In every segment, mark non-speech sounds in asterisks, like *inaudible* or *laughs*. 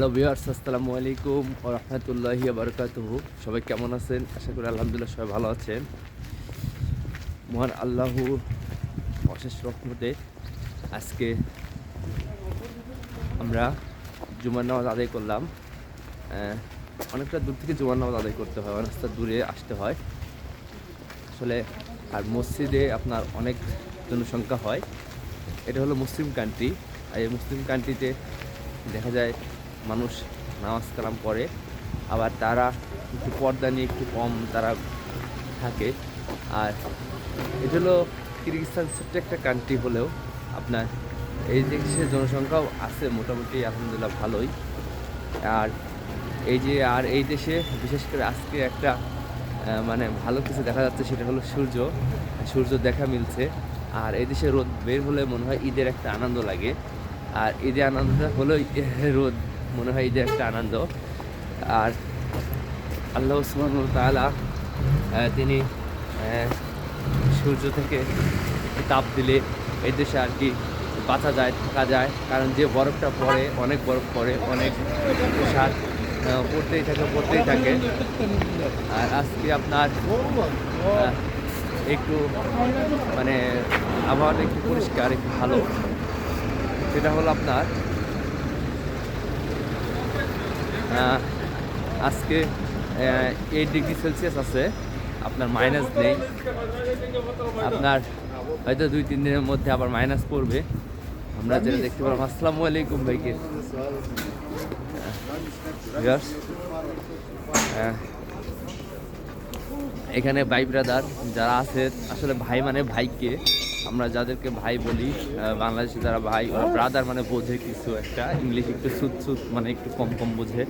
Hello viewers আসসালামু আলাইকুম রহমতুল্লাহি বারকাতুহু। সবাই কেমন আছেন? আশা করি আলহামদুলিল্লাহ সবাই ভালো আছেন। মহান আল্লাহর অশেষ রহমতে আজকে আমরা জুমার নামাজ আদায় করলাম। অনেকটা দূর থেকে জুমার নামাজ আদায় করতে হয়, অনেকটা দূরে আসতে হয়। আসলে আর মসজিদে আপনার অনেক জনসংখ্যা হয়। এটা হলো মুসলিম কান্ট্রি আর এই মুসলিম কান্ট্রিতে দেখা যায় মানুষ নামাজ কালাম পড়ে, আবার তারা একটু পর্দা নিয়ে একটু কম তারা থাকে। আর এটা হলো কিরগিস্তান ছোট্ট একটা কান্ট্রি হলেও আপনার এই দেশের জনসংখ্যাও আছে মোটামুটি, আলহামদুলিল্লাহ ভালোই। আর এই যে, আর এই দেশে বিশেষ করে আজকে একটা মানে ভালো কিছু দেখা যাচ্ছে, সেটা হলো সূর্য। সূর্য দেখা মিলছে। আর এই দেশে রোদ বের হলে মনে হয় ঈদের একটা আনন্দ লাগে। আর ঈদের আনন্দটা হলো রোদ। মনে হয় ঈদের একটা আনন্দ। আর আল্লাহ সুবহান তালা তিনি সূর্য থেকে তাপ দিলে এই দেশে আর কি বাঁচা যায় থাকা যায়। কারণ যে বরফটা পড়ে অনেক বরফ পড়ে অনেক আহ, পড়তেই থাকে পড়তেই থাকে। আর আজকে আপনার একটু মানে আবহাওয়াটা একটু পরিষ্কার একটু ভালো। সেটা হলো আপনার আজকে এইট ডিগ্রি সেলসিয়াস আছে। আপনার মাইনাস নেই। আপনার হয়তো দুই, তিন দিনের মধ্যে আবার মাইনাস পড়বে। আমরা যেটা দেখতে পারলাম, আসসালামু আলাইকুম ভাইকে। এখানে ভাই ব্রাদার যারা আছে, আসলে ভাই মানে ভাইকে। আমরা যাদেরকে ভাই বলি বাংলাদেশে যারা ভাই ওরা ব্রাদার মানে বোঝে কিছু একটা। ইংলিশ একটু সুত সুত মানে একটু কম কম বোঝে।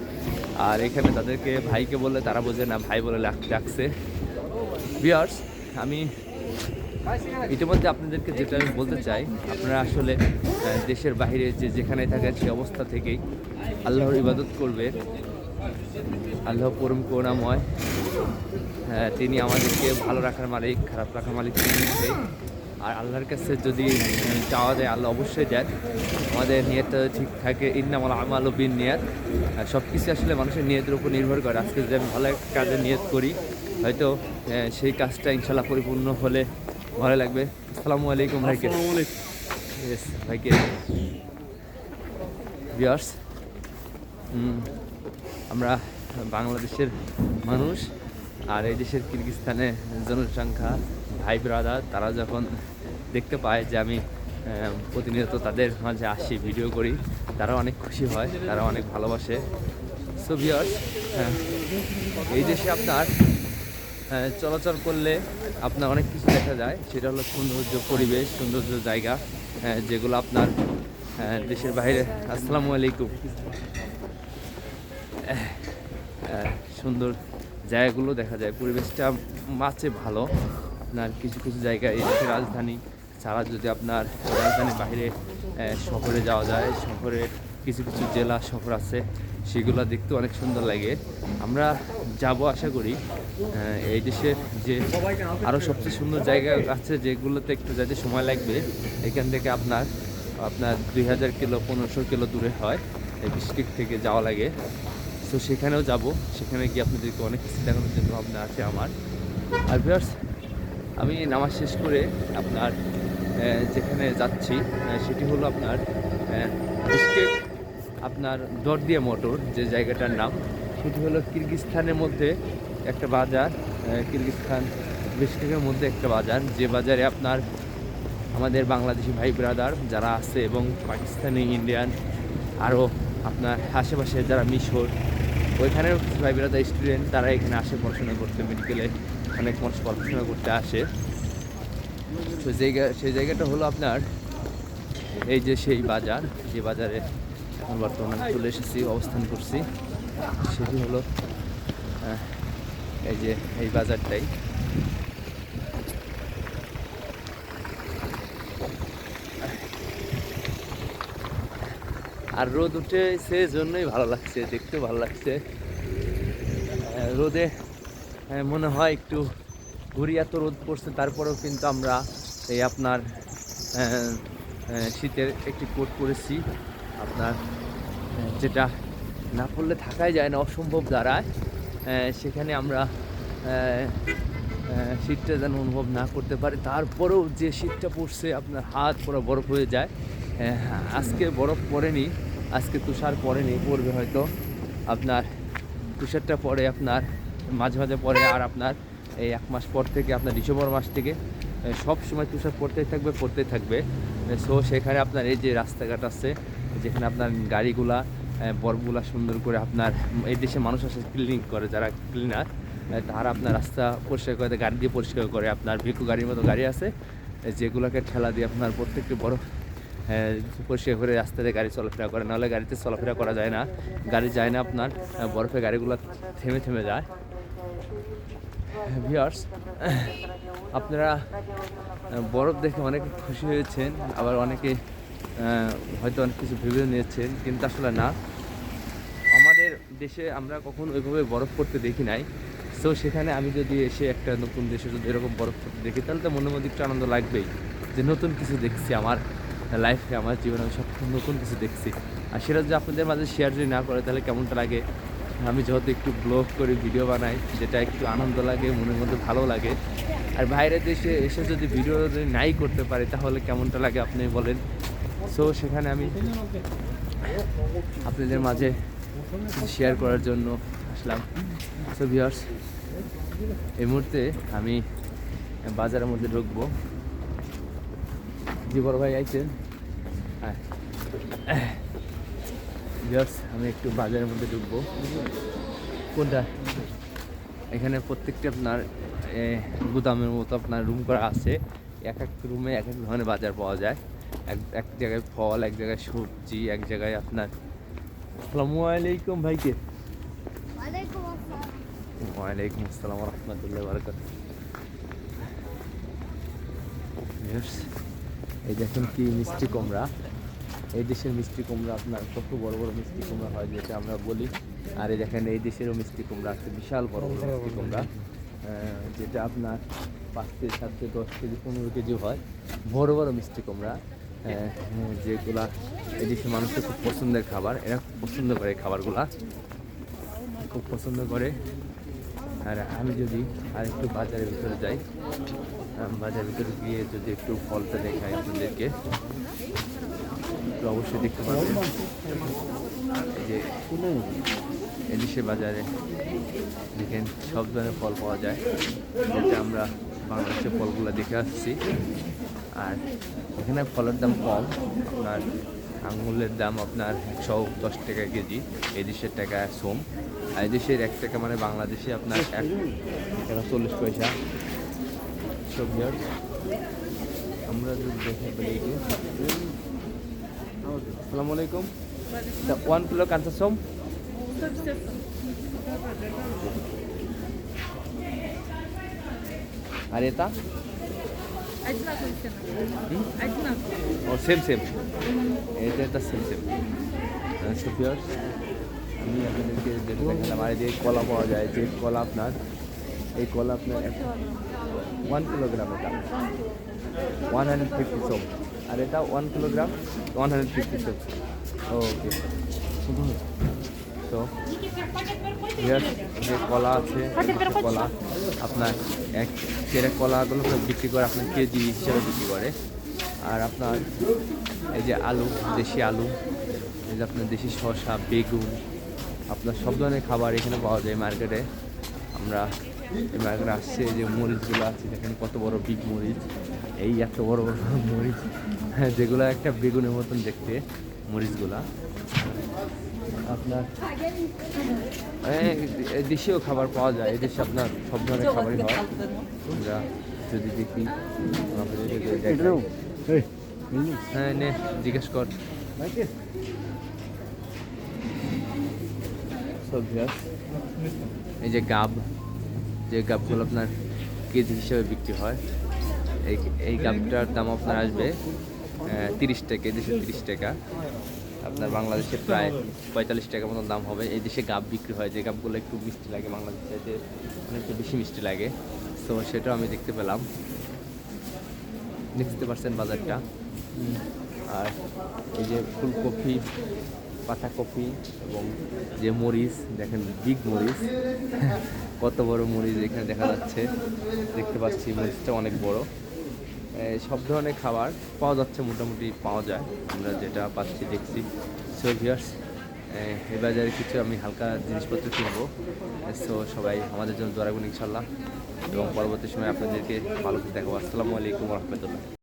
আর এখানে তাদেরকে ভাইকে বললে তারা বোঝে না ভাই বলে রাখছে বিয়ার্স আমি ইতিমধ্যে আপনাদেরকে যেটা আমি বলতে চাই আপনারা আসলে দেশের বাইরে যে যেখানে থাকেন সেই অবস্থা থেকেই আল্লাহর ইবাদত করবে। আল্লাহ পরম করুণাময় হ্যাঁ, তিনি আমাদেরকে ভালো রাখার মালিক খারাপ রাখার মালিক তিনি। আর আল্লাহর কাছে যদি চাওয়া যায় আল্লাহ অবশ্যই দেন। আমাদের নিয়তটা ঠিক থাকে ইন্নামাল আমাল বিন নিয়াত সব কিছু আসলে মানুষের নিয়তের উপর নির্ভর করে। আজকে যদি আমি ভালো একটা কাজে নিয়ত করি হয়তো সেই কাজটা ইনশাল্লাহ পরিপূর্ণ হলে ভালো লাগবে। আসসালামু আলাইকুম ভাইকে। ভাইকে। ভিউয়ার্স আমরা বাংলাদেশের মানুষ আর এই দেশের কিরগিস্তানে জনসংখ্যা ভাই ব্রাদার তারা যখন দেখতে পায় যে আমি প্রতিনিয়ত তাদের মাঝে আসি ভিডিও করি, তারা অনেক খুশি হয়, তারা অনেক ভালোবাসে। সো ভিউয়ার্স এই দেশে আপনার চলাচল করলে আপনার অনেক কিছু দেখা যায়। সেটা হলো সৌন্দর্য, পরিবেশ, সৌন্দর্য জায়গা যেগুলো আপনার দেশের বাইরে। আসসালামু আলাইকুম। সুন্দর জায়গাগুলো দেখা যায়, পরিবেশটা মাছে ভালো। আপনার কিছু কিছু জায়গায় এই দেশের রাজধানী, ছাড়া যদি আপনার রাজধানীর বাইরে শহরে যাওয়া যায়, শহরের কিছু কিছু জেলা, শহর আছে, সেগুলো দেখতে অনেক সুন্দর লাগে। আমরা যাব আশা করি এই দেশের যে আরও সবচেয়ে সুন্দর জায়গা আছে যেগুলোতে একটু যাতে সময় লাগবে, এখান থেকে আপনার আপনার দুই হাজার কিলো, পনেরোশো কিলো দূরে হয় এই ডিস্ট্রিক্ট থেকে যাওয়া লাগে। তো সেখানেও যাব, সেখানে গিয়ে আপনাদেরকে অনেক কিছু দেখানোর জন্য ভাবনা আছে আমার। আর ভিউয়ার্স আমি নামাজ শেষ করে আপনার যেখানে যাচ্ছি সেটি হলো আপনার বিস্কেট আপনার দরদিয়া মোটর, যে জায়গাটার নাম, সেটি হলো কিরগিস্তানের মধ্যে একটা বাজার কিরগিস্তান বিস্কেটের মধ্যে একটা বাজার, যে বাজারে আপনার আমাদের বাংলাদেশি ভাই ব্রাদার যারা আছে এবং পাকিস্তানি, ইন্ডিয়ান, আরও আপনার আশেপাশে যারা মিশর, ওইখানেও ভাই ব্রাদার, স্টুডেন্ট, তারা এখানে আসে পড়াশোনা করতে মেডিকেলে। অনেক মানুষ পড়াশোনা করতে আসে। তো জায়গা, সেই জায়গাটা হলো আপনার এই যে সেই বাজার, যে বাজারে এখন বর্তমানে চলে এসেছি, অবস্থান করছি। সেটি হলো এই যে এই বাজারটাই। আর রোদ উঠে সে জন্যই ভালো লাগছে, দেখতেও ভালো লাগছে। রোদে মনে হয় একটু ঘুরি এত রোদ পড়ছে তারপরেও কিন্তু আমরা এই আপনার আহ, আহ, শীতের একটি কোট পরেছি। আপনার যেটা না পড়লে থাকাই যায় না অসম্ভব দাঁড়ায়। সেখানে আমরা শীতটা যেন অনুভব না করতে পারি। তারপরেও যে শীতটা পড়ছে আপনার হাত পুরো বরফ হয়ে যায়। আজকে বরফ পড়েনি আজকে তুষার পড়েনি পড়বে হয়তো। আপনার তুষারটা পরে আপনার মাঝে মাঝে পরে আর আপনার এই এক মাস পর থেকে, আপনার ডিসেম্বর মাস থেকে সব সময় তুষার পড়তেই থাকবে পড়তেই থাকবে। সো সেখানে আপনার এই যে রাস্তাঘাট আছে, যেখানে আপনার গাড়িগুলা বরফগুলা সুন্দর করে আপনার এই দেশে মানুষ আসে ক্লিনিং করে, যারা ক্লিনার তারা আপনার রাস্তা পরিষ্কার করে, গাড়ি দিয়ে পরিষ্কার করে। আপনার ভিকু গাড়ির মতো গাড়ি আছে যেগুলোকে ঠেলা দিয়ে আপনার প্রত্যেকটি বরফ পরিষ্কার করে রাস্তাতে গাড়ি চলাফেরা করে। নাহলে গাড়িতে চলাফেরা করা যায় না। গাড়ি যায় না আপনার বরফে গাড়িগুলো থেমে থেমে যায়। ভিউয়ার্স আপনারা বরফ দেখে অনেকে খুশি হয়েছেন। আবার অনেকে হয়তো অনেক কিছু ভেবে নিয়েছেন, কিন্তু আসলে না। আমাদের দেশে আমরা কখন ওইভাবে বরফ পড়তে দেখি নাই। সো সেখানে আমি যদি এসে একটা নতুন দেশে যদি এরকম বরফ পড়তে দেখি, তাহলে তো মনের মধ্যে একটু আনন্দ লাগবেই যে নতুন কিছু দেখছি আমার লাইফে আমার জীবনে আমি সব নতুন কিছু দেখছি। আর সেটা যদি আপনাদের মাঝে শেয়ার যদি না করে, তাহলে কেমনটা লাগে? আমি যত একটু ব্লগ করি ভিডিও বানাই, যেটা একটু আনন্দ লাগে, মনের মধ্যে ভালো লাগে। আর বাইরের দেশে এসে যদি ভিডিও যদি নাই করতে পারি, তাহলে কেমনটা লাগে আপনি বলেন? সো সেখানে আমি আপনাদের মাঝে শেয়ার করার জন্য আসলাম। সো ভিউয়ার্স এই মুহূর্তে আমি বাজারের মধ্যে ঢুকবো। জি বড় ভাই আইছেন। হ্যাঁ। ভিউয়ার্স আমি একটু বাজারের মধ্যে ঢুকবো। কোনটা? এখানে প্রত্যেকটি আপনার গুদামের মতো আপনার রুম করা আছে। এক এক রুমে এক এক ধরনের বাজার পাওয়া যায়। এক এক জায়গায় ফল এক জায়গায় সবজি এক জায়গায় আপনার আসসালামু আলাইকুম ভাইকে। ওয়ালাইকুম আসসালাম। ওয়ালাইকুম আসসালাম রহমতুল্লাহ বারকাত এই দেখেন কি মিষ্টি কুমড়া। এই দেশের মিষ্টি কুমড়া আপনার কত বড় বড় মিষ্টি কুমড়া হয় যেটা আমরা বলি। আর এই দেখেন, এই দেশেরও মিষ্টি কুমড়া আছে, বিশাল বড় বড় মিষ্টি কুমড়া। যেটা আপনার পাঁচ কেজি, সাত কেজি, দশ কেজি, পনেরো কেজি হয়। বড় বড় মিষ্টি কুমড়া। যেগুলা এই দেশের মানুষের খুব পছন্দের খাবার। এরা খুব পছন্দ করে খাবারগুলা। খুব পছন্দ করে। আর আমি যদি আর একটু বাজারের ভিতরে যাই বাজারের ভিতরে গিয়ে যদি একটু ফলটা দেখাই আপনাদেরকে। তো অবশ্যই দেখতে পাবেন এই যে এলিশে বাজারে দেখেন সব ধরনের ফল পাওয়া যায়। যেটা আমরা বাংলাদেশের ফলগুলো দেখে আসছি। আর এখানে ফলের দাম কম। আপনার আঙুলের দাম আপনার একশো দশ টাকা কেজি, এদেশের দেশের টাকা সোম। আর এই দেশের এক টাকা মানে বাংলাদেশে আপনার এক টাকা চল্লিশ পয়সা। সব আমরা যদি দেখে আসসালামু আলাইকুম। ওয়ান কিলো কাঁচা সোম। আর এটা? ও সেম সেম এটা এটা সেম সেম সুপিয়ার্স আমি আপনাদেরকে যেটা দেখালাম আর যে কলা পাওয়া যায় যে কলা আপনার এই কলা আপনার ওয়ান কিলোগ্রাম এটা। ওয়ান হান্ড্রেড ফিফটি সোম। আর এটা one kilogram one hundred fifty সোম ওকে তো যে কলা আছে কলা আপনার এক কেরে কলাগুলো বিক্রি করে আপনার কেজি হিসেবে বিক্রি করে। আর আপনার এই যে আলু দেশি আলু এই যে আপনার দেশি শসা বেগুন আপনার সব ধরনের খাবার এখানে পাওয়া যায় মার্কেটে আমরা মার্কেটে আসছে যে মরিচগুলো আছে দেখেন কত বড় বিগ মরিচ। এই এত বড় বড় মরিচ। হ্যাঁ যেগুলো একটা বেগুনের মতন দেখতে মরিচগুলা। আপনার দেশীয় খাবার পাওয়া যায় এদেশে আপনার সব ধরনের খাবারই হয়। আমরা যদি দেখি। হ্যাঁ নে জিজ্ঞেস কর। এই যে গাব যে গাবগুলো আপনার কেজি হিসেবে বিক্রি হয়, এই এই গাবটার দাম আপনার আসবে তিরিশ টাকা দেশে তিরিশ টাকা। আপনার বাংলাদেশে প্রায় পঁয়তাল্লিশ টাকা মতো দাম হবে। এই দেশে গাব বিক্রি হয়, যে গাবগুলো একটু মিষ্টি লাগে বাংলাদেশে, যে অনেকটা বেশি মিষ্টি লাগে। তো সেটাও আমি দেখতে পেলাম। দেখতে পারছেন বাজারটা। আর এই যে ফুলকপি পাতাকপি এবং যে মরিচ, দেখেন বিগ মরিচ। *laughs* কত বড় মরিচ এখানে দেখা যাচ্ছে। দেখতে পাচ্ছি মরিচটা অনেক বড়। সব ধরনের খাবার পাওয়া যাচ্ছে, মোটামুটি পাওয়া যায়। আমরা যেটা পাচ্ছি, দেখছি। সো ভিয়ার্স এই বাজারে কিছু আমি হালকা জিনিসপত্র কিনবো। সো সবাই আমাদের জন্য দোয়া রাখবেন ইনশাল্লাহ এবং পরবর্তী সময় আপনাদেরকে ভালো দেখাবো। আসসালামু আলাইকুম রহমতুল্লাহ।